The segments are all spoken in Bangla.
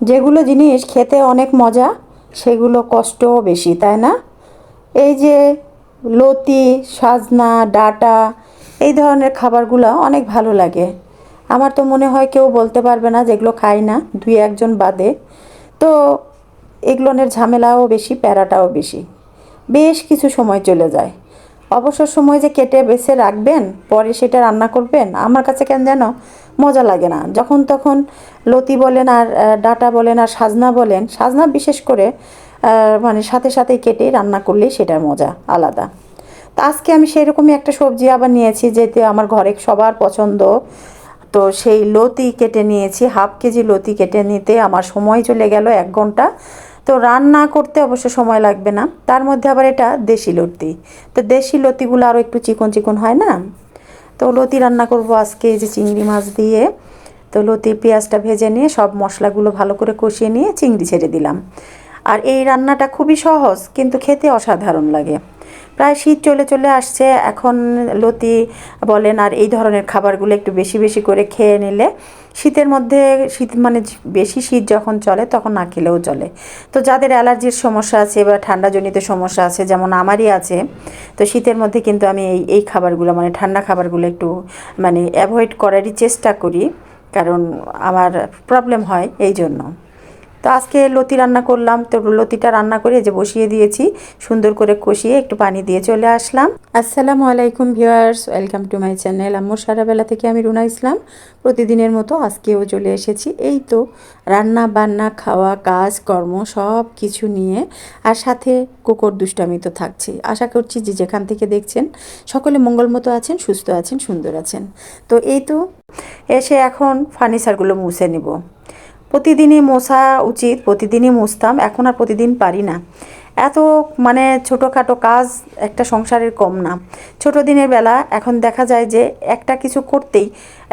যেগুলো জিনিস খেতে অনেক মজা, সেগুলো কষ্টও বেশি, তাই না? এই যে লতি, সাজনা, ডাটা, এই ধরনের খাবারগুলো অনেক ভালো লাগে। আমার তো মনে হয় কেউ বলতে পারবে না যেগুলো খাই না, দুই একজন বাদে। তো এগুলোনের ঝামেলাও বেশি, প্যারাটাও বেশি। বেশ কিছু সময় চলে যায়। অবসর সময় যে কেটে বেছে রাখবেন, পরে সেটা রান্না করবেন, আমার কাছে কেন যেন মজা লাগে না। যখন তখন লতি বলেন আর ডাটা বলেন আর সাজনা বলেন, সাজনা বিশেষ করে মানে সাথে সাথেই কেটে রান্না করলেই সেটার মজা আলাদা। তা আজকে আমি সেরকমই একটা সবজি আবার নিয়েছি যেতে আমার ঘরে সবার পছন্দ, তো সেই লতি কেটে নিয়েছি। হাফ কেজি লতি কেটে নিতে আমার সময় চলে গেল এক ঘণ্টা। তো রান্না করতে অবশ্য সময় লাগবে না। তার মধ্যে আবার এটা দেশি লতি। তো দেশি লতিগুলো আরও একটু চিকন চিকন হয় না? তো লতি রান্না করব আজকে যে চিংড়ি মাছ দিয়ে। তো লতি পেঁয়াজটা ভেজে নিয়ে সব মশলাগুলো ভালো করে কষিয়ে নিয়ে চিংড়ি ছেড়ে দিলাম। আর এই রান্নাটা খুবই সহজ, কিন্তু খেতে অসাধারণ লাগে। প্রায় শীত চলে চলে আসছে। এখন লতি বলেন আর এই ধরনের খাবারগুলো একটু বেশি বেশি করে খেয়ে নিলে শীতের মধ্যে শীত মানে বেশি শীত যখন চলে তখন না খেলেও চলে। তো যাদের অ্যালার্জির সমস্যা আছে বা ঠান্ডাজনিত সমস্যা আছে, যেমন আমারই আছে, তো শীতের মধ্যে কিন্তু আমি এই এই খাবারগুলো মানে ঠান্ডা খাবারগুলো একটু মানে অ্যাভয়েড করারই চেষ্টা করি। কারণ আমার প্রবলেম হয় এই জন্য। তো আজকে লতি রান্না করলাম, তো লতিটা রান্না করে যে বসিয়ে দিয়েছি, সুন্দর করে কষিয়ে একটু পানি দিয়ে চলে আসলাম। আসসালামু আলাইকুম viewers, welcome to my channel আম্মুর সারাবেলা থেকে আমি রুনা ইসলাম। প্রতিদিনের মতো আজকেও চলে এসেছি। এই তো রান্না বান্না, খাওয়া, কাজ, কর্ম সব কিছু নিয়ে আর সাথে কুকুর দুষ্টামি তো থাকছে আশা করছি যে যেখান থেকে দেখছেন, সকলে মঙ্গল মতো আছেন, সুস্থ আছেন, সুন্দর আছেন। তো এই তো এসে এখন ফার্নিচারগুলো মুছে নিব। প্রতিদিনই মোছা উচিত, প্রতিদিনই মুছতাম, এখন আর প্রতিদিন পারি না। এত মানে ছোটোখাটো কাজ একটা সংসারের কম না। ছোটো দিনের বেলা এখন দেখা যায় যে একটা কিছু করতেই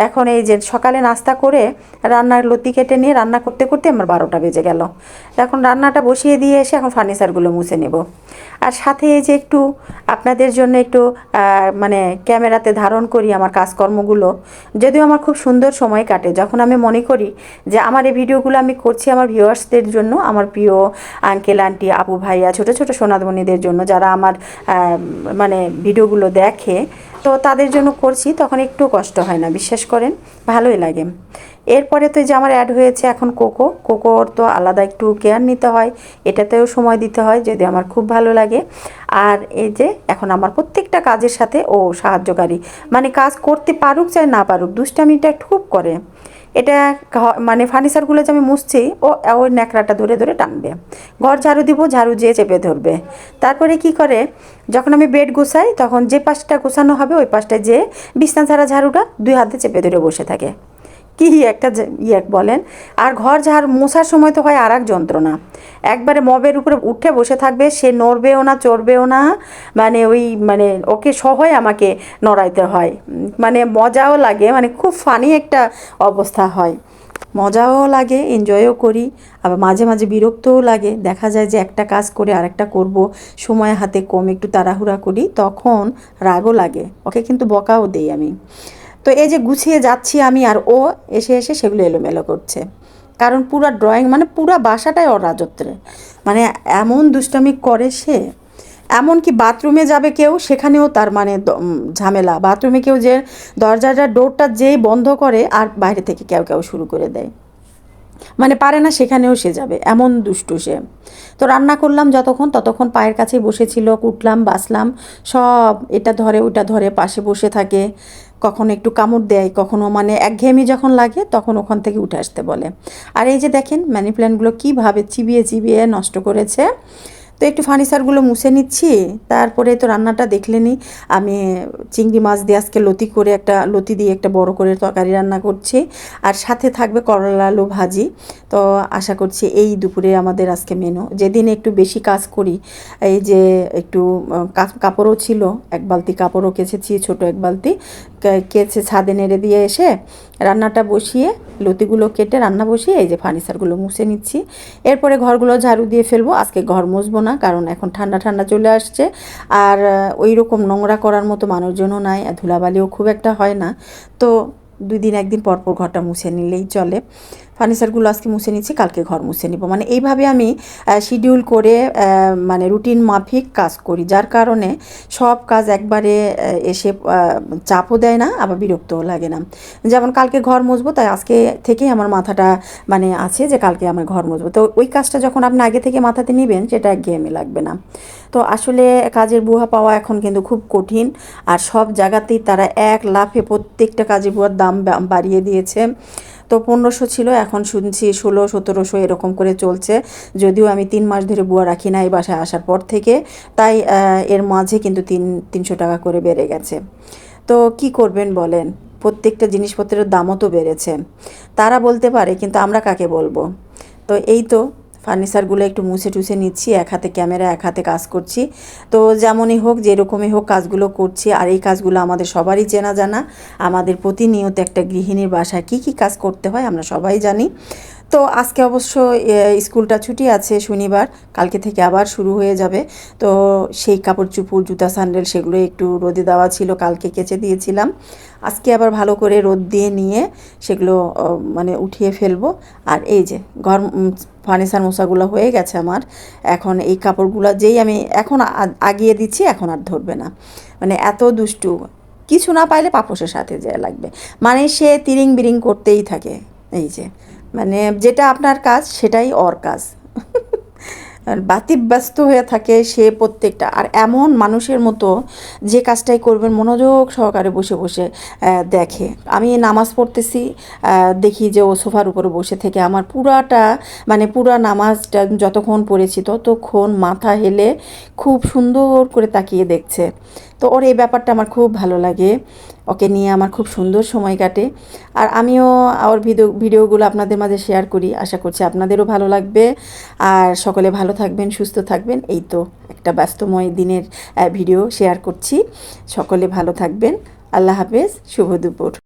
এখন এই যে সকালে নাস্তা করে রান্নার লতি কেটে নিয়ে রান্না করতে করতে আমার বারোটা বেজে গেল। এখন রান্নাটা বসিয়ে দিয়ে এসে এখন ফার্নিচারগুলো মুছে নেব। আর সাথে এই যে একটু আপনাদের জন্য একটু মানে ক্যামেরাতে ধারণ করি আমার কাজকর্মগুলো। যদিও আমার খুব সুন্দর সময় কাটে। যখন আমি মনে করি যে আমার এই ভিডিওগুলো আমি করছি আমার ভিউয়ার্সদের জন্য, আমার প্রিয় আঙ্কেল, আন্টি, আপু, ভাইয়া, ছোটো ছোটো সোনাদমণিদের জন্য যারা আমার মানে ভিডিওগুলো দেখে তো তাদের জন্য করছি, তখন একটু কষ্ট হয় না, বিশ্বাস করেন, ভালোই লাগে। এরপরে তো যে আমার অ্যাড হয়েছে এখন কোকো কোকোর তো আলাদা একটু কেয়ার নিতে হয়, এটাতেও সময় দিতে হয় যদি আমার খুব ভালো লাগে। আর এই যে এখন আমার প্রত্যেকটা কাজের সাথে ও সাহায্যকারী মানে কাজ করতে পারুক চাই না পারুক, দুষ্টামিটা খুব করে। এটা মানে ফার্নিচারগুলো যে আমি মুছছি, ও ওই ন্যাকড়াটা ধরে ধরে টানবে। ঘর ঝাড়ু দিব, ঝাড়ু যেয়ে চেপে ধরবে। তারপরে কি করে? যখন আমি বেড গোছাই, তখন যে পাশটা গোছানো হবে, ওই পাশটা যেয়ে বিছনা ছাড়া ঝাড়ুটা দুই হাতে চেপে ধরে বসে থাকে। কি একটা ইয়ে বলেন, আর ঘর ঝাড় মোছার সময় তো হয় আর এক যন্ত্রণা। একবারে মবের উপরে উঠে বসে থাকবে, সে নড়বেও না, চড়বেও না মানে ওই মানে ওকে সহই আমাকে নড়াইতে হয়। মানে মজাও লাগে মানে খুব ফানি একটা অবস্থা হয়। মজাও লাগে এনজয়ও করি, আবার মাঝে মাঝে বিরক্তও লাগে। দেখা যায় যে একটা কাজ করে আরেকটা করব, সময় হাতে কম, একটু তাড়াহুড়া করি, তখন রাগও লাগে। ওকে কিন্তু বকাও দেই আমি। তো এই যে গুছিয়ে যাচ্ছি আমি আর ও এসে এসে সেগুলো এলোমেলো করছে। কারণ পুরা ড্রয়িং মানে পুরা বাসাটাই ওর রাজত্বে মানে এমন দুষ্টামি করে সে, এমনকি বাথরুমে যাবে কেউ, সেখানেও তার মানে ঝামেলা। বাথরুমে কেউ যে দরজাটা, ডোরটা যেই বন্ধ করে, আর বাইরে থেকে কেউ কেউ শুরু করে দেয়। মানে পারে না সেখানেও সে যাবে, এমন দুষ্টু সে। তো রান্না করলাম যতক্ষণ, ততক্ষণ পায়ের কাছে বসেছিল, কুটলাম বাসলাম সব এটা ধরে ওটা ধরে, পাশে বসে থাকে। কখনো একটু কামড় দেয়, কখনো মানে একঘেয়েমি যখন লাগে তখন ওখান থেকে উঠে আসতে বলে। আর এই যে দেখেন মানি প্ল্যান্টগুলো কীভাবে চিবিয়ে চিবিয়ে নষ্ট করেছে। তো একটু ফার্নিচারগুলো মুছে নিচ্ছি, তারপরে তো রান্নাটা দেখলেনি আমি চিংড়ি মাছ দিয়ে আজকে লতি করে একটা, লতি দিয়ে একটা বড় করে তরকারি রান্না করছি। আর সাথে থাকবে করলা আলু ভাজি। তো আশা করছি এই দুপুরে আমাদের আজকে মেনু যেদিন একটু বেশি কাজ করি, এই যে একটু কাপড়ও ছিল, এক বালতি কাপড়ও কেচেছি, ছোট এক বালতি। কেচে ছাদে নেড়ে দিয়ে এসে রান্নাটা বসিয়ে, লতিগুলো কেটে রান্না বসিয়ে এই যে ফার্নিচারগুলো মুছে নিচ্ছি। এরপরে ঘরগুলো ঝাড়ু দিয়ে ফেলব। আজকে ঘর মুছবো না, কারণ এখন ঠান্ডা ঠান্ডা চলে আসছে। আর ওই রকম নোংরা করার মতো মানুষজনও নাই ধুলাবালিও খুব একটা হয় না। তো দুই দিন, একদিন পর পর ঘরটা মুছে নিলেই চলে। ফার্নিচারগুলো আজকে মুছে নিচ্ছি, কালকে ঘর মুছে নিব। মানে এইভাবে আমি শিডিউল করে মানে রুটিন মাফিক কাজ করি, যার কারণে সব কাজ একবারে এসে চাপও দেয় না, আবার বিরক্তও লাগে না। যেমন কালকে ঘর মুছবো, তাই আজকে থেকেই আমার মাথাটা মানে আছে যে কালকে আমার ঘর মুছবো। তো ওই কাজটা যখন আপনি আগে থেকে মাথাতে নেবেন, সেটা একঘেয়েমি লাগবে না। তো আসলে কাজের বুহা পাওয়া এখন কিন্তু খুব কঠিন, আর সব জায়গাতেই তারা এক লাফে প্রত্যেকটা কাজের বুয়ার দাম বাড়িয়ে দিয়েছে। তো পনেরোশো ছিল, এখন শুনছি ষোলো, সতেরোশো এরকম করে চলছে। যদিও আমি তিন মাস ধরে বুয়া রাখি না এই বাসায় আসার পর থেকে, তাই এর মাঝে কিন্তু তিন, তিনশো টাকা করে বেড়ে গেছে। তো কি করবেন বলেন? প্রত্যেকটা জিনিসপত্রের দামও তো বেড়েছে। তারা বলতে পারে, কিন্তু আমরা কাকে বলব? তো এই তো ফার্নিচারগুলো একটু মুছে টুছে নিচ্ছি, এক হাতে ক্যামেরা, এক হাতে কাজ করছি। তো যেমনই হোক, যেরকমই হোক কাজগুলো করছি, আর এই কাজগুলো আমাদের সবারই চেনা জানা। আমাদের প্রতিনিয়ত একটা গৃহিণীর বাসায় কি কি কাজ করতে হয় আমরা সবাই জানি। তো আজকে অবশ্য স্কুলটা ছুটি আছে শনিবার, কালকে থেকে আবার শুরু হয়ে যাবে। তো সেই কাপড় চুপুর জুতা, স্যান্ডেল সেগুলো একটু রোদে দেওয়া ছিল, কালকে কেচে দিয়েছিলাম। আজকে আবার ভালো করে রোদ দিয়ে নিয়ে সেগুলো মানে উঠিয়ে ফেলব। আর এই যে, ঘর ফার্নিচার মশাগুলো হয়ে গেছে আমার। এখন এই কাপড়গুলো যেই আমি এখন আগিয়ে দিচ্ছি, এখন আর ধরবে না। মানে এত দুষ্টু। কিছু না পাইলে পাপোশের সাথে যায় লাগবে। মানে সে তিরিং বিরিং করতেই থাকে। এই যে মানে যেটা আপনার কাজ, সেটাই ওর কাজ। আর ব্যস্ত হয়ে থাকে সে প্রত্যেকটা। আর এমন মানুষের মতো যে কাজটাই করবেন, মনোযোগ সহকারে বসে বসে দেখে। আমি নামাজ পড়তেছি দেখি যে ও সোফার উপরে বসে থেকে আমার পুরাটা মানে পুরা নামাজটা যতক্ষণ পড়েছি ততক্ষণ মাথা হেলে খুব সুন্দর করে তাকিয়ে দেখছে। তো ওর এই ব্যাপারটা আমার খুব ভালো লাগে। ওকে নিয়ে আমার খুব সুন্দর সময় কাটে। আর আমিও ওর ভিডিও, ভিডিওগুলো আপনাদের মাঝে শেয়ার করি। আশা করছি আপনাদেরও ভালো লাগবে। আর সকলে ভালো থাকবেন, সুস্থ থাকবেন। এই তো একটা ব্যস্তময় দিনের ভিডিও শেয়ার করছি। সকলে ভালো থাকবেন। আল্লাহ হাফেজ। শুভ দুপুর।